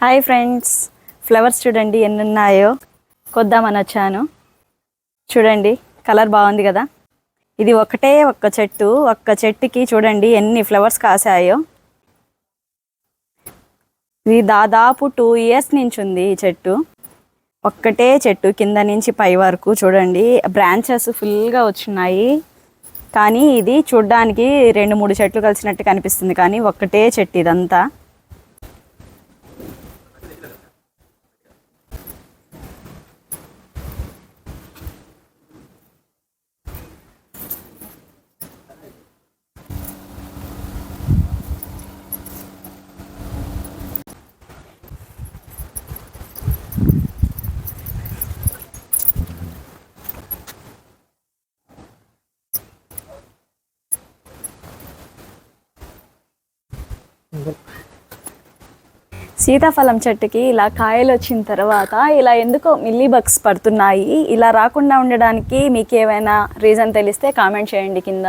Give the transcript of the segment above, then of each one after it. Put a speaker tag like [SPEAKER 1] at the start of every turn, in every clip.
[SPEAKER 1] Hi friends. Flowers చూడండి ఎన్ని ఉన్నాయో కొద్దామని వచ్చాను. చూడండి కలర్ బాగుంది కదా. ఇది ఒకటే ఒక్క చెట్టు. ఒక్క చెట్టుకి చూడండి ఎన్ని ఫ్లవర్స్ కాసాయో. ఇది దాదాపు టూ ఇయర్స్ నుంచి ఉంది ఈ చెట్టు. ఒక్కటే చెట్టు కింద నుంచి పై వరకు చూడండి. బ్రాంచెస్ ఫుల్గా వచ్చినాయి. కానీ ఇది చూడ్డానికి రెండు మూడు చెట్లు కలిసినట్టు కనిపిస్తుంది. కానీ ఒక్కటే చెట్టు ఇదంతా. సీతాఫలం చెట్టుకి ఇలా కాయలు వచ్చిన తర్వాత ఇలా ఎందుకో మిల్లీ బగ్స్ పడుతున్నాయి. ఇలా రాకుండా ఉండడానికి మీకు ఏమైనా రీజన్ తెలిస్తే కామెంట్ చేయండి కింద.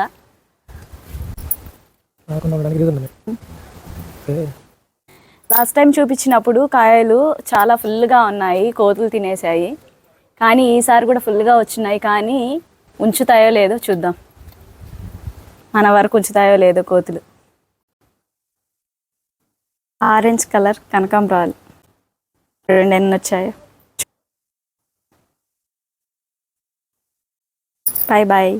[SPEAKER 1] లాస్ట్ టైం చూపించినప్పుడు కాయలు చాలా ఫుల్గా ఉన్నాయి కోతులు తినేసాయి కానీ ఈసారి కూడా ఫుల్గా వచ్చినాయి కానీ ఉంచుతాయో లేదో చూద్దాం. మన వరకు ఉంచుతాయో లేదో కోతులు. ఆరెంజ్ కలర్ కనకాంబరాలు. రెండు ఎన్ని వచ్చాయో. Bye bye